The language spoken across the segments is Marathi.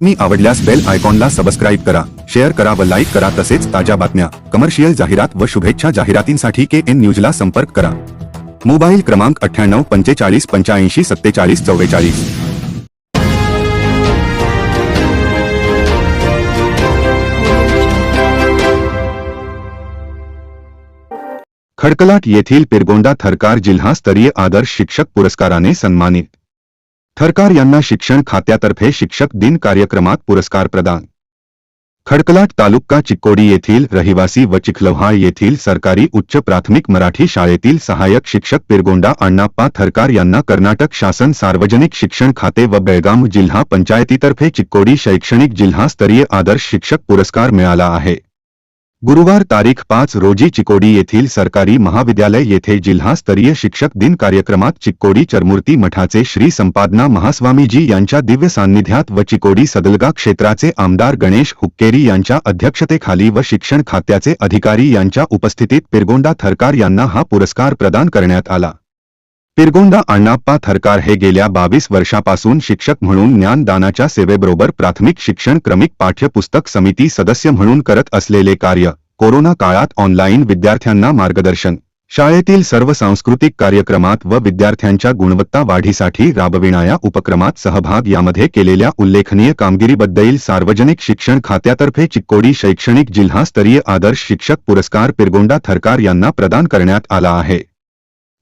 मी आवडल्यास बेल आयकॉनला सबस्क्राईब करा, शेअर करा व लाईक करा तसेच ताज्या बातम्या, कमर्शियल जाहिरात व शुभेच्छा जाहिरातींसाठी के एन न्यूजला संपर्क करा. मोबाईल क्रमांक अठ्ठ्याण्णव पंचेचाळीस पंच्याऐंशी सत्तेचाळीस चव्वेचाळीस खडकलाट येथील पिरगोंडा थरकार जिल्हास्तरीय आदर्श शिक्षक पुरस्काराने सन्मानित. थरकार शिक्षण खात्यातर्फे शिक्षक दिन कार्यक्रमात पुरस्कार प्रदान. खडकलाट तालुका चिक्कोडी येथील रहिवासी व चिखलव्हाळ येथील सरकारी उच्च प्राथमिक मराठी शाळेतील सहाय्यक शिक्षक पिरगोंडा अण्णाप्पा थरकार यांना कर्नाटक शासन सार्वजनिक शिक्षण खाते व बेळगाम जिल्हा पंचायतीतर्फे चिक्कोडी शैक्षणिक जिल्हास्तरीय आदर्श शिक्षक पुरस्कार मिळाला आहे. गुरुवार तारीख पाच रोजी चिकोडी येथील सरकारी महाविद्यालय येथे जिल्हास्तरीय शिक्षक दिन कार्यक्रमात चिक्कोडी चरमूर्ती मठाचे श्री संपादना महास्वामीजी यांच्या दिव्य सान्निध्यात व चिकोडी सदलगा क्षेत्राचे आमदार गणेश हुक्केरी यांच्या अध्यक्षतेखाली व शिक्षण खात्याचे अधिकारी यांच्या उपस्थितीत पिरगोंडा थरकार यांना हा पुरस्कार प्रदान करण्यात आला. पिरगोंडा अण्णाप्पा थरकार हे गेल्या बावीस वर्षापासून शिक्षक म्हणून ज्ञानदानाच्या सेवेबरोबर प्राथमिक शिक्षण क्रमिक पाठ्यपुस्तक समिती सदस्य म्हणून करत असलेले कार्य कोरोना काळात ऑनलाईन विद्यार्थ्यांना मार्गदर्शन. शाळेतील सर्व सांस्कृतिक कार्यक्रमात व विद्यार्थ्यांच्या गुणवत्ता वाढीसाठी राबविणाऱ्या उपक्रमात सहभाग यामध्ये केलेल्या उल्लेखनीय कामगिरीबद्दल सार्वजनिक शिक्षण खात्यातर्फे चिक्कोडी शैक्षणिक जिल्हास्तरीय आदर्श शिक्षक पुरस्कार पिरगोंडा थरकार यांना प्रदान करण्यात आला आहे.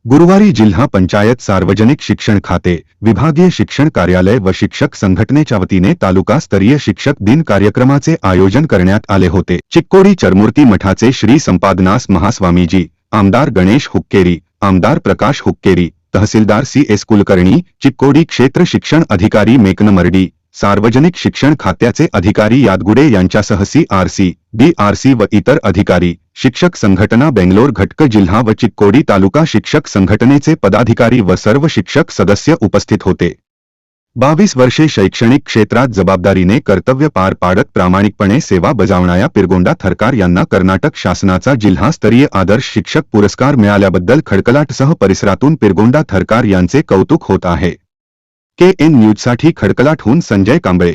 गुरुवारी जिल्हा पंचायत सार्वजनिक शिक्षण खाते विभागीय शिक्षण कार्यालय व शिक्षक संघटनेच्या वतीने तालुकास्तरीय शिक्षक दिन कार्यक्रमाचे आयोजन करण्यात आले होते. चिक्कोडी चरमूर्ती मठाचे श्री संपादनास महास्वामीजी आमदार गणेश हुक्केरी आमदार प्रकाश हुक्केरी तहसीलदार सी एस कुलकर्णी चिक्कोडी क्षेत्र शिक्षण अधिकारी मेकन मर्डी सार्वजनिक शिक्षण खात्याचे अधिकारी यादगुडे यांच्यासह C R C B R C व इतर अधिकारी शिक्षक संघटना बेंगलोर घटक जिल्हा व चिक्कोडी तालुका शिक्षक संघटनेचे पदाधिकारी व सर्व शिक्षक सदस्य उपस्थित होते. बावीस वर्षे शैक्षणिक क्षेत्रात जबाबदारीने कर्तव्य पार पाडत प्रामाणिकपणे सेवा बजावणाऱ्या पिरगोंडा थरकार यांना कर्नाटक शासनाचा जिल्हास्तरीय आदर्श शिक्षक पुरस्कार मिळाल्याबद्दल खडकलाटसह परिसरातून पिरगोंडा थरकार यांचे कौतुक होत आहे. के एन न्यूजसाठी खडकलाटहून संजय कांबळे.